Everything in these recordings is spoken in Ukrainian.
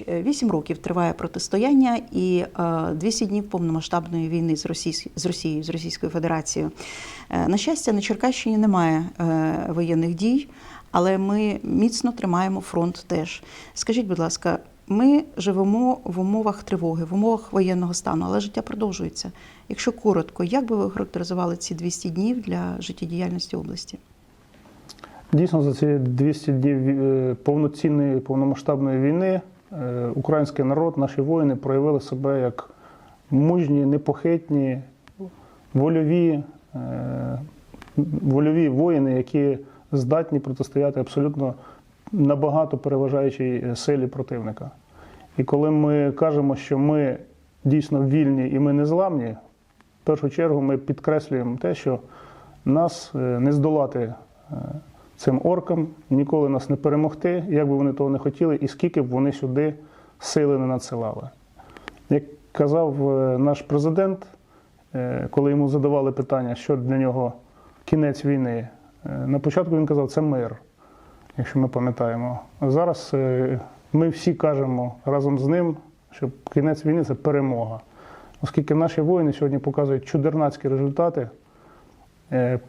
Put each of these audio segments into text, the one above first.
Іванович, е, вісім років триває протистояння і е, 200 днів повномасштабної війни з Російсь- з Росією, з Російською Федерацією. Е, На щастя, на Черкащині немає е, воєнних дій, але ми міцно тримаємо фронт теж. Скажіть, будь ласка, ми живемо в умовах тривоги, в умовах воєнного стану, але життя продовжується. Якщо коротко, як би ви характеризували ці 200 днів для життєдіяльності області? Дійсно, за ці 200 днів е, повноцінної повномасштабної війни е, український народ, наші воїни проявили себе як мужні, непохитні, вольові, е, вольові воїни, які здатні протистояти абсолютно набагато переважаючій силі противника. І коли ми кажемо, що ми дійсно вільні і ми незламні, в першу чергу ми підкреслюємо те, що нас е, не здолати е, цим оркам, ніколи нас не перемогти, як би вони того не хотіли, і скільки б вони сюди сили не надсилали. Як казав е, наш президент, е, коли йому задавали питання, що для нього кінець війни, е, на початку він казав, це мир, якщо ми пам'ятаємо. А зараз ми всі кажемо разом з ним, що кінець війни це перемога. Оскільки наші воїни сьогодні показують чудернацькі результати,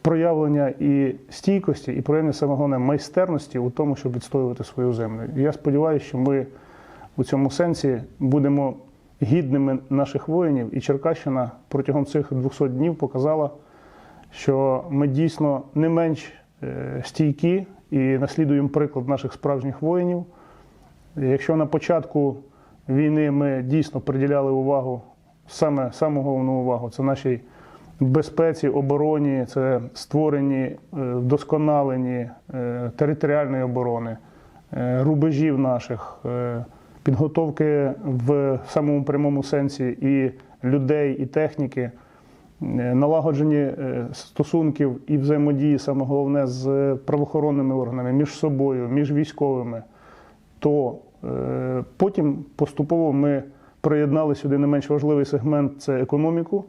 проявлення і стійкості, і проявлення саме головне майстерності у тому, щоб відстоювати свою землю. Я сподіваюся, що ми у цьому сенсі будемо гідними наших воїнів, і Черкащина протягом цих 200 днів показала, що ми дійсно не менш е, стійкі і наслідуємо приклад наших справжніх воїнів. Якщо на початку війни ми дійсно приділяли увагу, саме саму головну увагу, це нашій безпеці, обороні, це створені, е, вдосконалені е, територіальної оборони, е, рубежів наших, підготовки в самому прямому сенсі і людей, і техніки, налагоджені стосунків і взаємодії, саме головне, з правоохоронними органами, між собою, між військовими, то потім поступово ми приєднали сюди не менш важливий сегмент це економіку.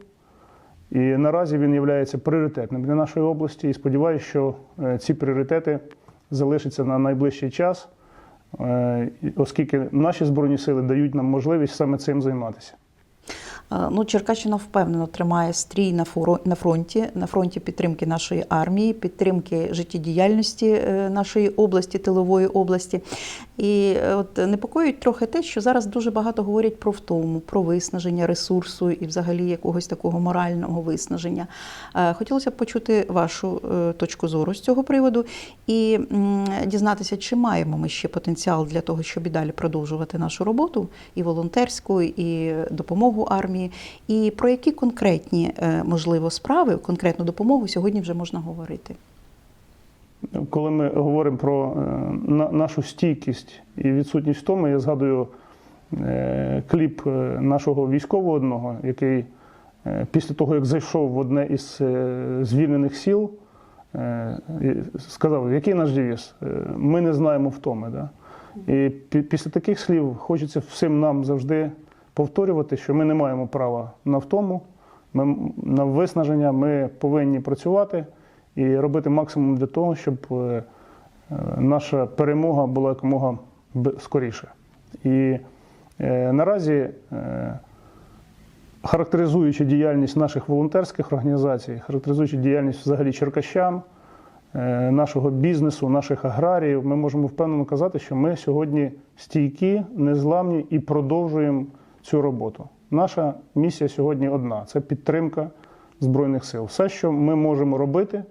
І наразі він є пріоритетним для нашої області. І сподіваюся, що е, ці пріоритети залишаться на найближчий час, е, оскільки наші збройні сили дають нам можливість саме цим займатися. Ну, Черкащина впевнено тримає стрій на фронті, на фронті підтримки нашої армії, підтримки життєдіяльності е, нашої області, тилової області. І е, от непокоїть трохи те, що зараз дуже багато говорять про втому, про виснаження ресурсу і взагалі якогось такого морального виснаження. Е, Хотілося б почути вашу е, точку зору з цього приводу і дізнатися, чи маємо ми ще потенціал для того, щоб і далі продовжувати нашу роботу і волонтерську, і допомогу армії, і про які конкретні можливо справи, конкретну допомогу сьогодні вже можна говорити. Коли ми говоримо про е, нашу стійкість і відсутність втоми, я згадую е, кліп е, нашого військового одного, який після того, як зайшов в одне із звільнених сіл, сказав, який наш девіз? Ми не знаємо втоми. Да? І після таких слів хочеться всім нам завжди повторювати, що ми не маємо права на втому, ми, на виснаження, ми повинні працювати і робити максимум для того, щоб е, наша перемога була якомога скоріше. І е, наразі, е, характеризуючи діяльність наших волонтерських організацій, характеризуючи діяльність взагалі черкащан, нашого бізнесу, наших аграріїв, ми можемо впевнено казати, що ми сьогодні стійкі, незламні і продовжуємо цю роботу. Наша місія сьогодні одна це підтримка Збройних сил. Все, що ми можемо робити,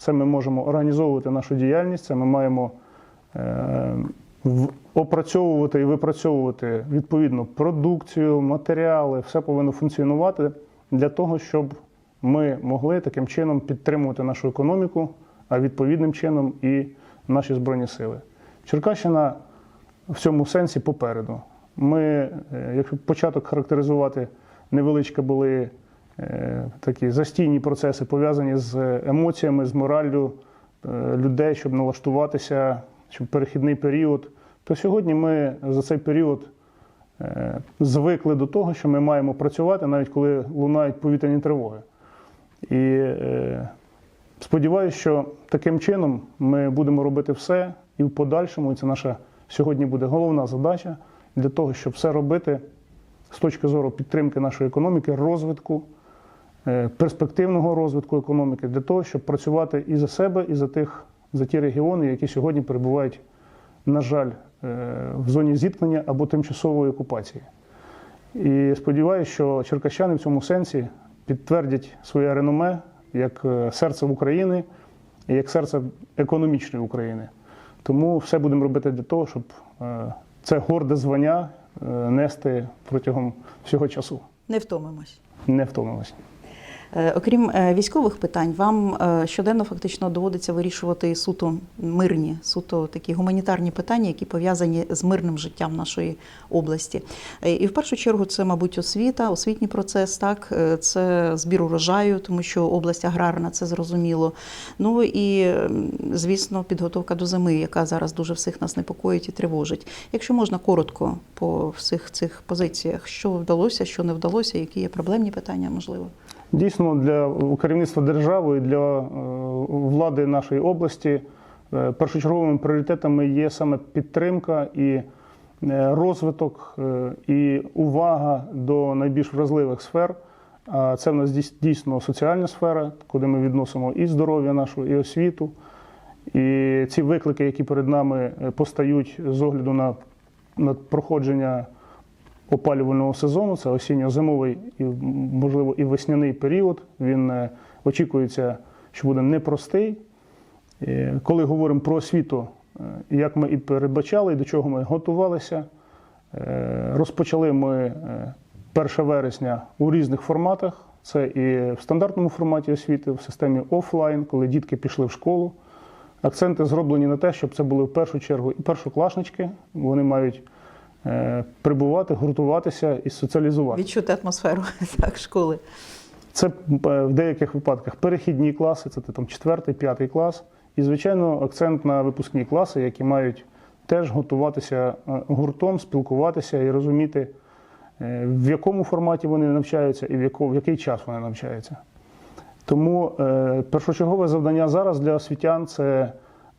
це ми можемо організовувати нашу діяльність, це ми маємо е, опрацьовувати і випрацьовувати відповідну продукцію, матеріали, все повинно функціонувати для того, щоб ми могли таким чином підтримувати нашу економіку, а відповідним чином і наші збройні сили. Черкащина в цьому сенсі попереду. Ми, е, якщо початок характеризувати, невеличкі були такі застійні процеси, пов'язані з емоціями, з мораллю е, людей, щоб налаштуватися, щоб перехідний період. То сьогодні ми за цей період е, звикли до того, що ми маємо працювати, навіть коли лунають повітряні тривоги. І е, сподіваюся, що таким чином ми будемо робити все і в подальшому, і це наша сьогодні буде головна задача для того, щоб все робити з точки зору підтримки нашої економіки, розвитку, е, перспективного розвитку економіки, для того, щоб працювати і за себе, і за тих за ті регіони, які сьогодні перебувають, на жаль, е, в зоні зіткнення або тимчасової окупації. І сподіваюся, що черкащани в цьому сенсі підтвердять своє реноме як е, серце України і як серце економічної України. Тому все будемо робити для того, щоб е, це горде звання е, нести протягом всього часу. Не втомимось. Не втомимося. Е, Окрім е, військових питань, вам е, щоденно фактично доводиться вирішувати суто мирні, суто такі гуманітарні питання, які пов'язані з мирним життям нашої області. І в першу чергу це, мабуть, освіта, освітній процес, так це збір урожаю, тому що область аграрна, це зрозуміло. Ну і звісно, підготовка до зими, яка зараз дуже всіх нас непокоїть і тривожить. Якщо можна коротко по всіх цих позиціях, що вдалося, що не вдалося, які є проблемні питання, можливо. Дійсно, для керівництва держави і для е, влади нашої області е, першочерговими пріоритетами є саме підтримка і е, розвиток, і увага до найбільш вразливих сфер. Це в нас дійс- дійсно соціальна сфера, куди ми відносимо і здоров'я нашу, і освіту. І ці виклики, які перед нами постають з огляду на, на проходження опалювального сезону, це осінньо-зимовий і, можливо, і весняний період. Він е, очікується, що буде непростий. Е, Коли говоримо про освіту, е, як ми і передбачали, і до чого ми готувалися, розпочали ми е, 1 вересня у різних форматах. Це і в стандартному форматі освіти, в системі офлайн, коли дітки пішли в школу. Акценти зроблені на те, щоб це були в першу чергу і першокласнички. Вони мають прибувати, гуртуватися і соціалізувати. Відчути атмосферу так, школи. Це е, в деяких випадках перехідні класи, це там четвертий, п'ятий клас. І, звичайно, акцент на випускні класи, які мають теж готуватися е, гуртом, спілкуватися і розуміти, е, в якому форматі вони навчаються і в, який час вони навчаються. Тому е, першочергове завдання зараз для освітян це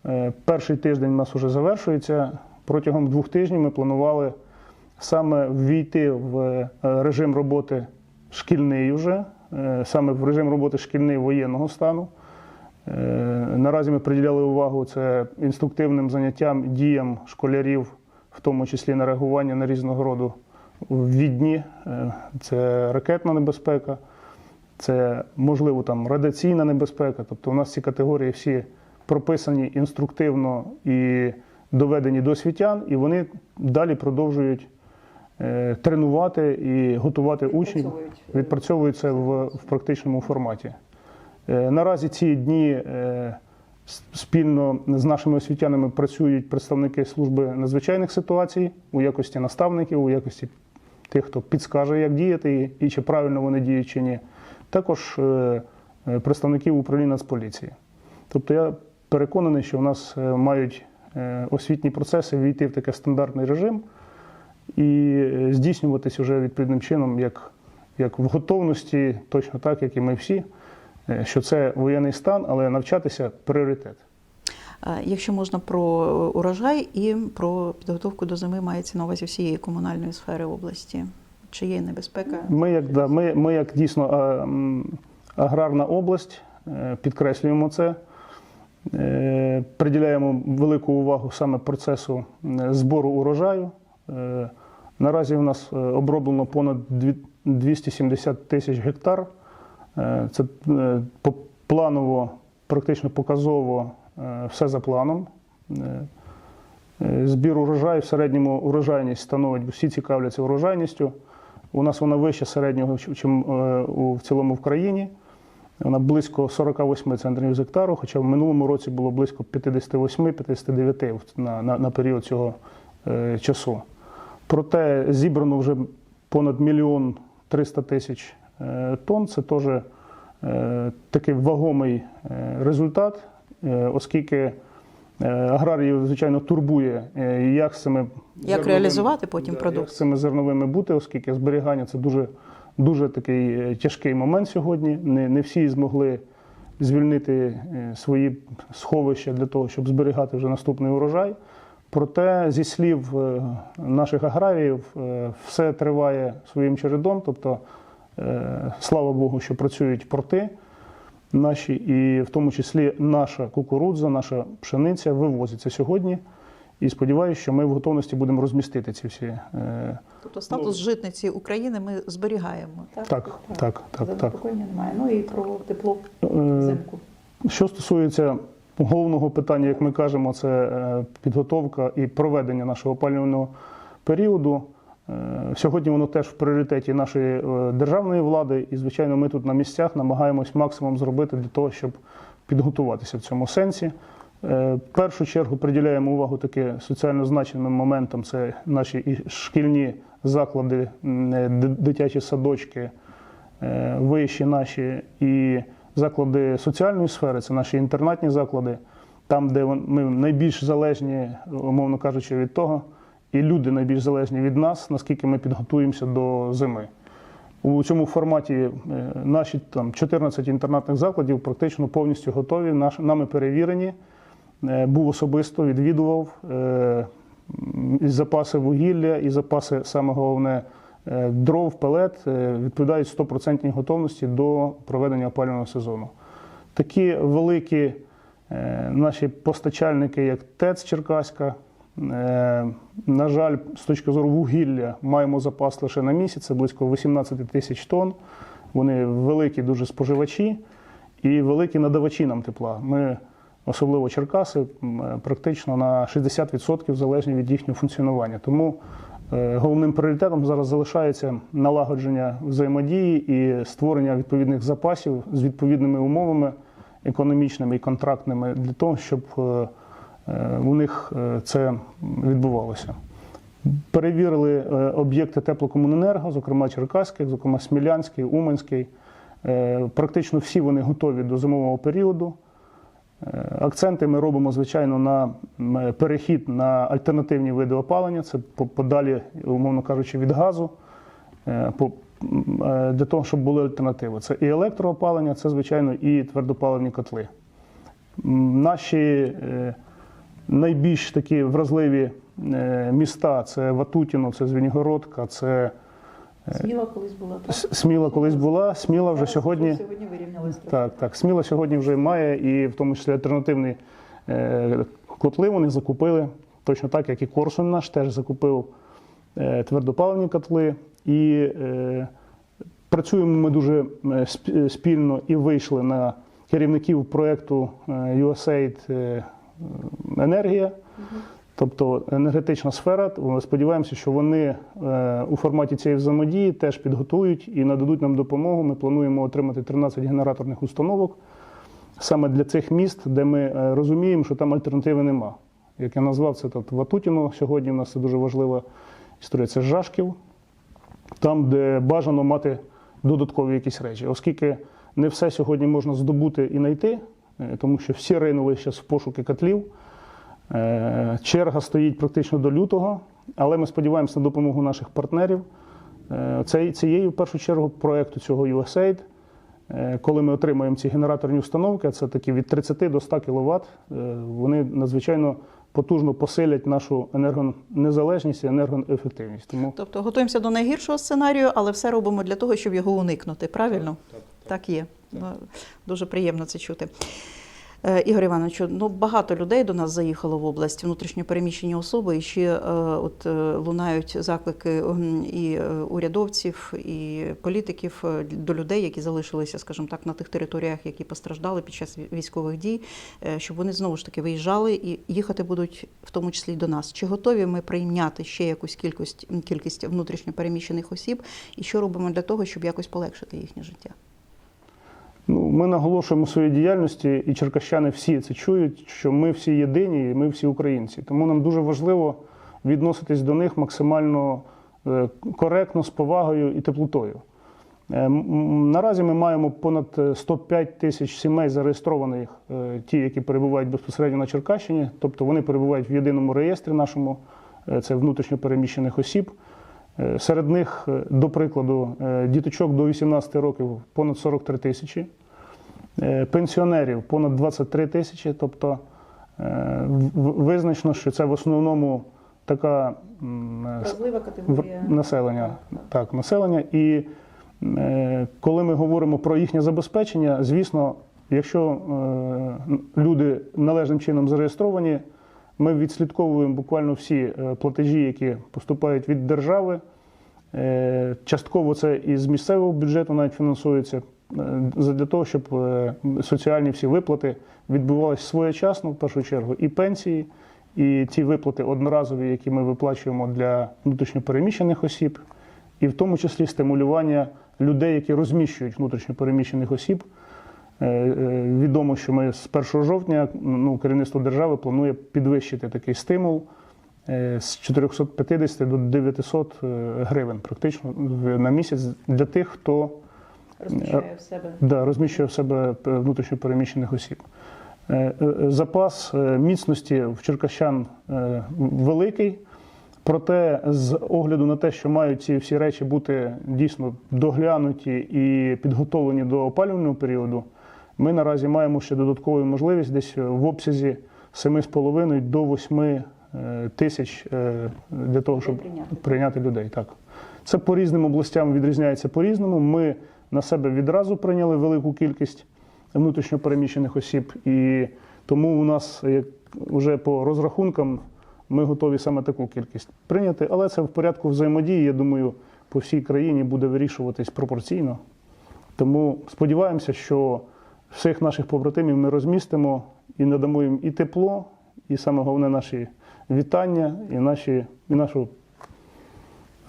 е, перший тиждень у нас вже завершується. Протягом двох тижнів ми планували саме ввійти в е, режим роботи шкільний вже, е, саме в режим роботи шкільний воєнного стану. Е, Наразі ми приділяли увагу це інструктивним заняттям, діям школярів, в тому числі на реагування на різного роду відні. Це ракетна небезпека, це можливо там радіаційна небезпека. Тобто у нас ці категорії всі прописані інструктивно і доведені до освітян, і вони далі продовжують е, тренувати і готувати учнів, відпрацьовують це в, в практичному форматі. Е, Наразі ці дні е, спільно з нашими освітянами працюють представники служби надзвичайних ситуацій у якості наставників, у якості тих, хто підскаже, як діяти і, чи правильно вони діють чи ні. Також представників управління Нацполіції. Тобто я переконаний, що в нас мають освітні процеси війти в такий стандартний режим і е, здійснюватись уже відповідним чином, як, як в готовності, точно так, як і ми всі, е, що це воєнний стан, але навчатися пріоритет. Е, Якщо можна про урожай і про підготовку до зими мається на увазі всієї комунальної сфери області. Чи є небезпека? Ми як, да, ми, ми як дійсно аграрна область, е, підкреслюємо це, е, приділяємо велику увагу саме процесу е, збору урожаю. Е, Наразі у нас е, оброблено понад 270 тисяч гектар. Е, Це е, планово, практично показово е, все за планом. Е, Е, Збір урожаю в середньому урожайність становить, всі цікавляться урожайністю. У нас вона вища середнього, ніж в цілому в країні. Вона близько 48 центрів з гектару, хоча в минулому році було близько 58-59 на, на, на період цього е, часу. Проте зібрано вже понад мільйон 300 тисяч е, тонн. Це теж е, такий вагомий е, результат, е, оскільки е, аграріїв, звичайно, турбує, е, як з цими Як реалізувати потім Да, продукт? Як з цими зерновими бути, оскільки зберігання це дуже, дуже такий е, тяжкий момент сьогодні. Не, не всі змогли звільнити е, свої сховища для того, щоб зберігати вже наступний урожай. Проте, зі слів е, наших аграріїв, все триває своїм чередом. Тобто, слава Богу, що працюють порти наші, і в тому числі наша кукурудза, наша пшениця вивозиться сьогодні. І сподіваюся, що ми в готовності будемо розмістити ці всі. Тобто статус житниці України ми зберігаємо. Так, Так, так, так, так. Занепокоєння немає. Ну і про тепло Е, взимку. Що стосується головного питання, як ми кажемо, це е, підготовка і проведення нашого опалювального періоду. Е, Сьогодні воно теж в пріоритеті нашої державної влади, і, звичайно, ми тут на місцях намагаємось максимум зробити для того, щоб підготуватися в цьому сенсі. В першу чергу приділяємо увагу таки соціально значеним моментам. Це наші і шкільні заклади, е, ди- дитячі садочки, е, вищі наші і заклади соціальної сфери, це наші інтернатні заклади, там, де ми найбільш залежні, умовно кажучи, від того, і люди найбільш залежні від нас, наскільки ми підготуємося до зими. У цьому форматі е, наші там 14 інтернатних закладів практично повністю готові, нами перевірені. Був особисто, відвідував і запаси вугілля, і запаси, саме головне, е, дров, пелет е, відповідають 100% готовності до проведення опалювального сезону. Такі великі е, наші постачальники, як ТЕЦ Черкаська, на жаль, з точки зору вугілля маємо запас лише на місяць, це близько 18 тисяч тонн. Вони великі дуже споживачі і великі надавачі нам тепла. Ми, особливо Черкаси, практично на 60% залежні від їхнього функціонування. Тому е, головним пріоритетом зараз залишається налагодження взаємодії і створення відповідних запасів з відповідними умовами економічними і контрактними для того, щоб е, е, у них це відбувалося. Перевірили об'єкти теплокомуненерго, зокрема Черкаський, зокрема Смілянський, Уманський. Практично всі вони готові до зимового періоду. Е, Акценти ми робимо, звичайно, на перехід на альтернативні види опалення. Це подалі, умовно кажучи, від газу. Е, е, Для того, щоб були альтернативи. Це і електроопалення, це, звичайно, і твердопаливні котли. Наші найбільш такі вразливі міста це Ватутіно, це Звенігородка, це Сміла колись була. так? Сміла колись була. Сміла вже сьогодні. Сьогодні вирівнялися. Так, так. Сміла сьогодні вже має, і в тому числі альтернативні е, котли вони закупили, точно так, як і Корсун наш теж закупив е, твердопаливні котли. І е, працюємо ми дуже спільно і вийшли на керівників проєкту USAID Енергія. Тобто енергетична сфера, сподіваємося, що вони е, у форматі цієї взаємодії теж підготують і нададуть нам допомогу. Ми плануємо отримати 13 генераторних установок саме для цих міст, де ми е, розуміємо, що там альтернативи нема. Як я назвав, це тут Ватутіно. Сьогодні у нас це дуже важлива історія. Це Жашків, там, де бажано мати додаткові якісь речі, оскільки не все сьогодні можна здобути і знайти, е, тому що всі ринули зараз в пошуки котлів. Е, Черга стоїть практично до лютого, але ми сподіваємося на допомогу наших партнерів. Е, Це, цією, в першу чергу, проєкту цього USAID, е, коли ми отримаємо ці генераторні установки, це такі від 30 до 100 кВт, вони надзвичайно потужно посилять нашу енергонезалежність і енергоефективність. Тому Тобто готуємося до найгіршого сценарію, але все робимо для того, щоб його уникнути. Правильно? Так, є. Ну, Дуже приємно це чути. Е, Ігор Івановичу, ну багато людей до нас заїхало в область, внутрішньо переміщені особи, і ще е, от е, лунають заклики і урядовців, і політиків до людей, які залишилися, скажімо так, на тих територіях, які постраждали під час військових дій, щоб вони знову ж таки виїжджали і їхати будуть в тому числі до нас. Чи готові ми прийняти ще якусь кількість кількість внутрішньо переміщених осіб, і що робимо для того, щоб якось полегшити їхнє життя? Ну, ми наголошуємо в своїй діяльності, і черкащани всі це чують, що ми всі єдині, і ми всі українці. Тому нам дуже важливо відноситись до них максимально е, коректно, з повагою і теплотою. Е, Наразі ми маємо понад е, 105 тисяч сімей зареєстрованих, е, ті, які перебувають безпосередньо на Черкащині, тобто вони перебувають в єдиному реєстрі нашому, е, це внутрішньо переміщених осіб. Е, Серед них, е, до прикладу, е, діточок до 18 років понад 43 тисячі, е, пенсіонерів понад 23 тисячі, тобто Е, Визначено, що це в основному така е, категорія населення. Так, населення. І е, коли ми говоримо про їхнє забезпечення, звісно, якщо е, люди належним чином зареєстровані, ми відслідковуємо буквально всі е, платежі, які поступають від держави. Е, Частково це із місцевого бюджету навіть фінансується е, для того, щоб е, соціальні всі виплати відбувалися своєчасно, в першу чергу, і пенсії, і ті виплати одноразові, які ми виплачуємо для внутрішньопереміщених осіб, і в тому числі стимулювання людей, які розміщують внутрішньопереміщених осіб. Е, е, Відомо, що ми з 1 жовтня ну, керівництво держави планує підвищити такий стимул е, з 450 до 900 е, гривень практично на місяць для тих, хто розміщує в себе. да, розміщує в себе е, внутрішньопереміщених осіб. Е, е, е, Запас е, міцності в черкащан е, великий, проте з огляду на те, що мають ці всі речі бути дійсно доглянуті і підготовлені до опалювального періоду, ми наразі маємо ще додаткову можливість десь в обсязі 7,5 до 8 е, тисяч е, для того, щоб Прийняти. людей. Так. Це по різним областям відрізняється по-різному. Ми на себе відразу прийняли велику кількість внутрішньопереміщених осіб, і тому у нас, як вже по розрахункам, ми готові саме таку кількість прийняти. Але це в порядку взаємодії, я думаю, по всій країні буде вирішуватись пропорційно. Тому сподіваємося, що всіх наших побратимів ми розмістимо і надамо їм і тепло, і саме головне наші вітання, і, наші, і нашу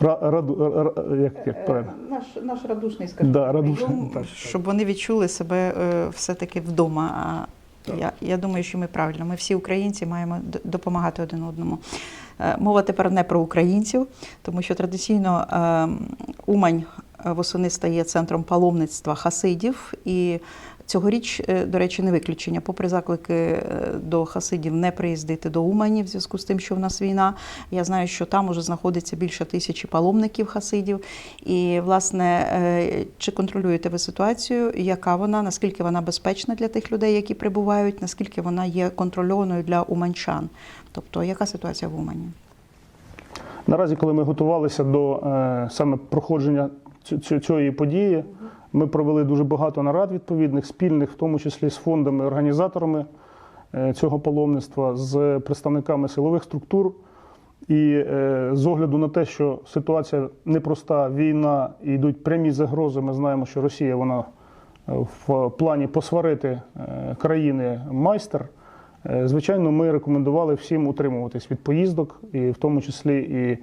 раду, ра- ра- як, як правильно? Е, Наш, наш радушний, скажімо, Да, радушний, прийом, так, так. щоб вони відчули себе е, все-таки вдома. А Я, я думаю, що ми правильно. Ми всі українці маємо допомагати один одному. Е, Мова тепер не про українців, тому що традиційно е, Умань восени стає центром паломництва хасидів. І цьогоріч, е, до речі, не виключення. Попри заклики е, до хасидів не приїздити до Умані в зв'язку з тим, що в нас війна. Я знаю, що там уже знаходиться більше тисячі паломників хасидів. І, власне, е, чи контролюєте ви ситуацію? Яка вона? Наскільки вона безпечна для тих людей, які прибувають? Наскільки вона є контрольованою для уманчан? Тобто, яка ситуація в Умані? Наразі, коли ми готувалися до саме проходження цієї події, ми провели дуже багато нарад відповідних, спільних, в тому числі з фондами, організаторами е, цього паломництва, з представниками силових структур. І е, з огляду на те, що ситуація непроста, війна, і йдуть прямі загрози, ми знаємо, що Росія вона е, в плані посварити країни майстер. Звичайно, ми рекомендували всім утримуватись від поїздок, і в тому числі і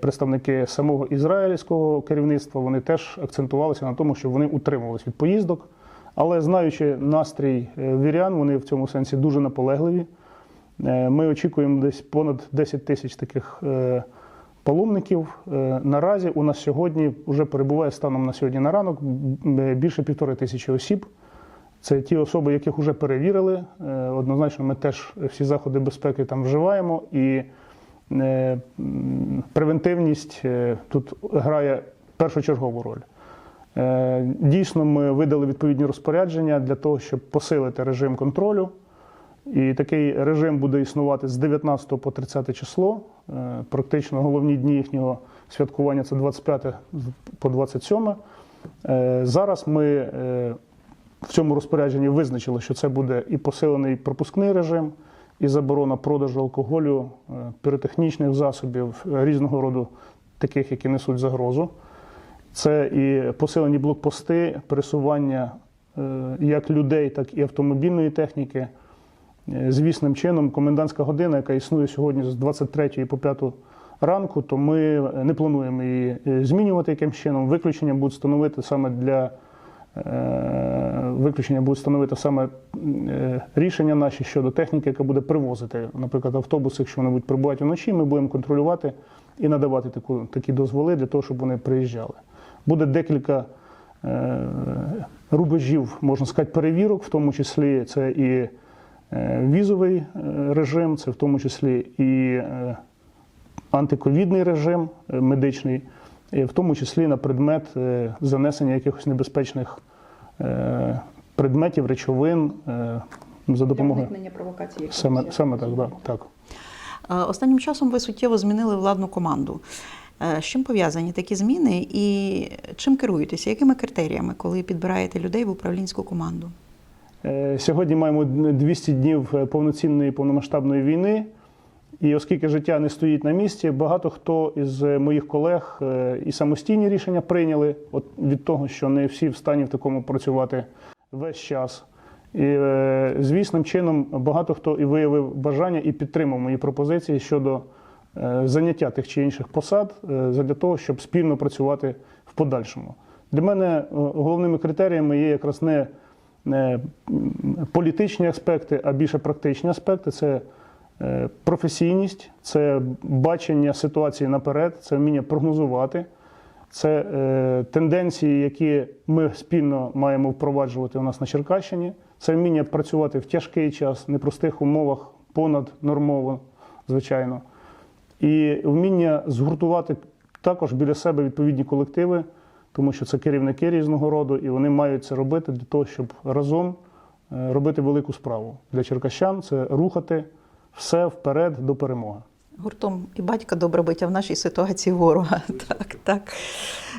представники самого ізраїльського керівництва вони теж акцентувалися на тому, щоб вони утримувалися від поїздок. Але знаючи настрій е, вірян, вони в цьому сенсі дуже наполегливі. Е, Ми очікуємо десь понад 10 тисяч таких е, паломників. Е, Наразі у нас сьогодні вже перебуває станом на сьогодні на ранок більше півтори тисячі осіб. Це ті особи, яких вже перевірили. Е, Однозначно, ми теж всі заходи безпеки там вживаємо, і е, превентивність е, тут грає першочергову роль. Е, Дійсно, ми видали відповідні розпорядження для того, щоб посилити режим контролю. І такий режим буде існувати з 19 по 30 число. Е, Практично головні дні їхнього святкування це 25 по 27. Е, Зараз ми е, в цьому розпорядженні визначили, що це буде і посилений пропускний режим, і заборона продажу алкоголю, е, піротехнічних засобів е, різного роду, таких, які несуть загрозу. Це і посилені блокпости, пересування е, як людей, так і автомобільної техніки. Звісним чином, комендантська година, яка існує сьогодні з 23 по 5 ранку, то ми не плануємо її змінювати якимсь чином. Виключення будуть становити саме для виключення будуть становити саме е, рішення наші щодо техніки, яка буде привозити, наприклад, автобуси, якщо вони будуть прибувати вночі, ми будемо контролювати і надавати таку, такі дозволи для того, щоб вони приїжджали. Буде декілька е, рубежів, можна сказати, перевірок, в тому числі це і е, візовий е, режим, це в тому числі і е, антиковідний режим е, медичний, і в тому числі на предмет е, занесення якихось небезпечних е, предметів, речовин, е, за допомогою. провокації. Саме, саме так, да, так. Е, Останнім часом ви суттєво змінили владну команду. З чим пов'язані такі зміни і чим керуєтеся? Якими критеріями, коли підбираєте людей в управлінську команду? Сьогодні маємо 200 днів повноцінної повномасштабної війни. І оскільки життя не стоїть на місці, багато хто із е, моїх колег е, і самостійні рішення прийняли от від того, що не всі в стані в такому працювати весь час. І е, звісним чином багато хто і виявив бажання і підтримав мої пропозиції щодо заняття тих чи інших посад для того, щоб спільно працювати в подальшому. Для мене головними критеріями є якраз не політичні аспекти, а більше практичні аспекти. Це професійність, це бачення ситуації наперед, це вміння прогнозувати, це е, тенденції, які ми спільно маємо впроваджувати у нас на Черкащині. Це вміння працювати в тяжкий час, непростих умовах, понад нормово, звичайно. І вміння згуртувати також біля себе відповідні колективи, тому що це керівники різного роду, і вони мають це робити для того, щоб разом е, робити велику справу. Для черкащан це рухати все вперед до перемоги. Гуртом і батька добре бить, в нашій ситуації ворога. Так, так.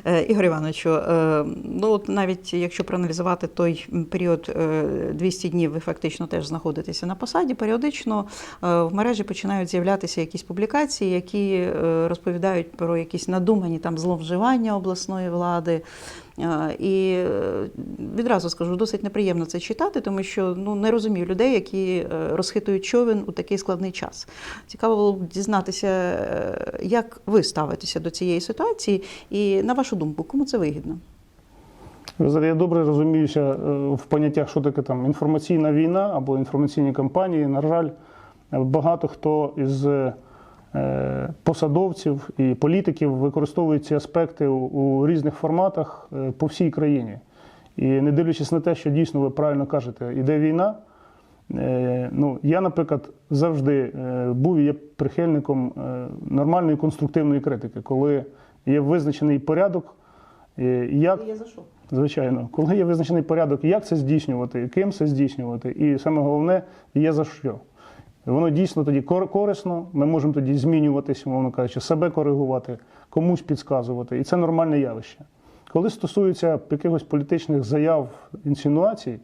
Е, Ігор Івановичу, е, ну от навіть якщо проаналізувати той період е, 200 днів, ви фактично теж знаходитеся на посаді, періодично е, в мережі починають з'являтися якісь публікації, які е, розповідають про якісь надумані там зловживання обласної влади. І е, відразу скажу, досить неприємно це читати, тому що ну не розумію людей, які е, розхитують човен у такий складний час. Цікаво було б дізнатися, е, як ви ставитеся до цієї ситуації, і на вашу думку, кому це вигідно? Ви Я добре розуміюся в поняттях, що таке там інформаційна війна або інформаційні кампанії. На жаль, багато хто із посадовців і політиків використовують ці аспекти у, різних форматах е, по всій країні. І не дивлячись на те, що дійсно ви правильно кажете, іде війна. е, Ну, я, наприклад, завжди е, був і є прихильником е, нормальної конструктивної критики, коли є визначений порядок, е, як Я за що? Звичайно, коли є визначений порядок, як це здійснювати, ким це здійснювати, і саме головне є за що. Воно дійсно тоді корисно. Ми можемо тоді змінюватися, умовно кажучи, себе коригувати, комусь підказувати, і це нормальне явище. Коли стосується якихось політичних заяв, інсинуацій,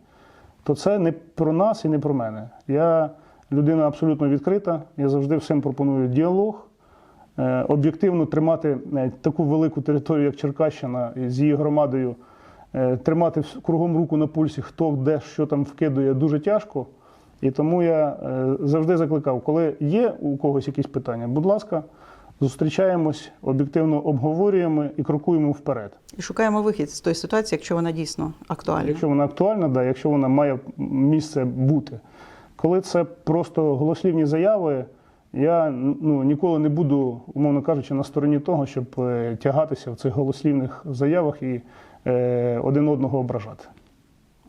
то це не про нас і не про мене. Я людина абсолютно відкрита, я завжди всім пропоную діалог, е, об'єктивно тримати е, таку велику територію, як Черкащина, з її громадою, е, тримати кругом руку на пульсі, хто де що там вкидує, дуже тяжко. І тому я е, завжди закликав, коли є у когось якісь питання, будь ласка, зустрічаємось, об'єктивно обговорюємо і крокуємо вперед. І шукаємо вихід з тої ситуації, якщо вона дійсно актуальна. Якщо вона актуальна, да, якщо вона має місце бути. Коли це просто голослівні заяви, я ну, ніколи не буду, умовно кажучи, на стороні того, щоб е, тягатися в цих голослівних заявах і е, один одного ображати.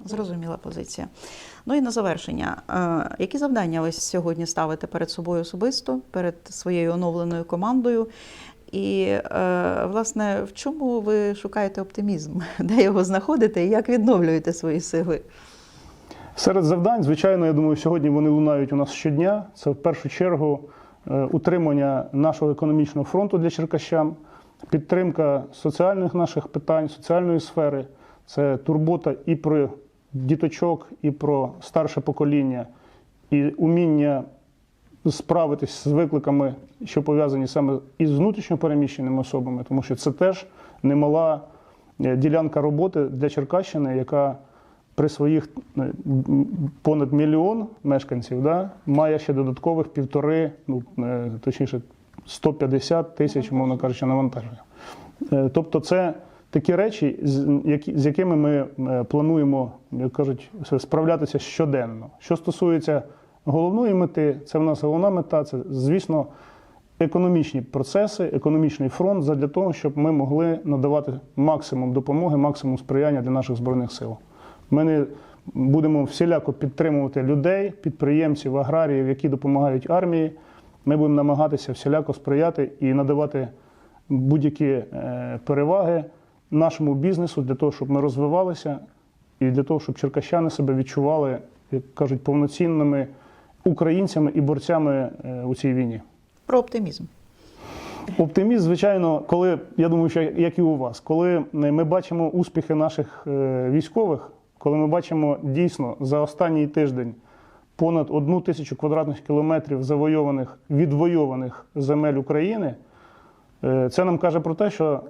Зрозуміла позиція. Ну і на завершення, які завдання ви сьогодні ставите перед собою особисто, перед своєю оновленою командою? І, е, власне, в чому ви шукаєте оптимізм? Де його знаходите і як відновлюєте свої сили? Серед завдань, звичайно, я думаю, сьогодні вони лунають у нас щодня. Це в першу чергу е, утримання нашого економічного фронту для черкащан, підтримка соціальних наших питань, соціальної сфери. Це турбота і про діточок, і про старше покоління, і уміння справитись з викликами, що пов'язані саме із внутрішньопереміщеними особами, тому що це теж немала е, ділянка роботи для Черкащини, яка при своїх е, понад мільйон мешканців да, має ще додаткових півтори, ну е, точніше 150 тисяч, мовно кажучи, навантаження. Тобто, це такі речі, з, якими ми е, плануємо, як кажуть, справлятися щоденно. Що стосується головної мети, це в нас головна мета, це, звісно, економічні процеси, економічний фронт для того, щоб ми могли надавати максимум допомоги, максимум сприяння для наших збройних сил. Ми не будемо всіляко підтримувати людей, підприємців, аграріїв, які допомагають армії. Ми будемо намагатися всіляко сприяти і надавати будь-які е, переваги нашому бізнесу для того, щоб ми розвивалися, і для того, щоб черкащани себе відчували як кажуть, повноцінними українцями і борцями е, у цій війні. Про оптимізм. Оптимізм, звичайно, коли я думаю, що як і у вас, коли ми бачимо успіхи наших е, військових, коли ми бачимо дійсно за останній тиждень понад одну тисячу квадратних кілометрів завойованих відвойованих земель України, е, це нам каже про те, що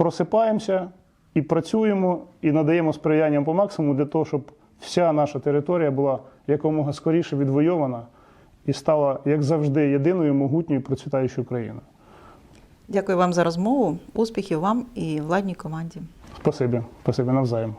просипаємося і працюємо, і надаємо сприяння по максимуму для того, щоб вся наша територія була якомога скоріше відвойована і стала, як завжди, єдиною могутньою процвітаючою країною. Дякую вам за розмову. Успіхів вам і владній команді. Спасибі, спасибі навзаєм.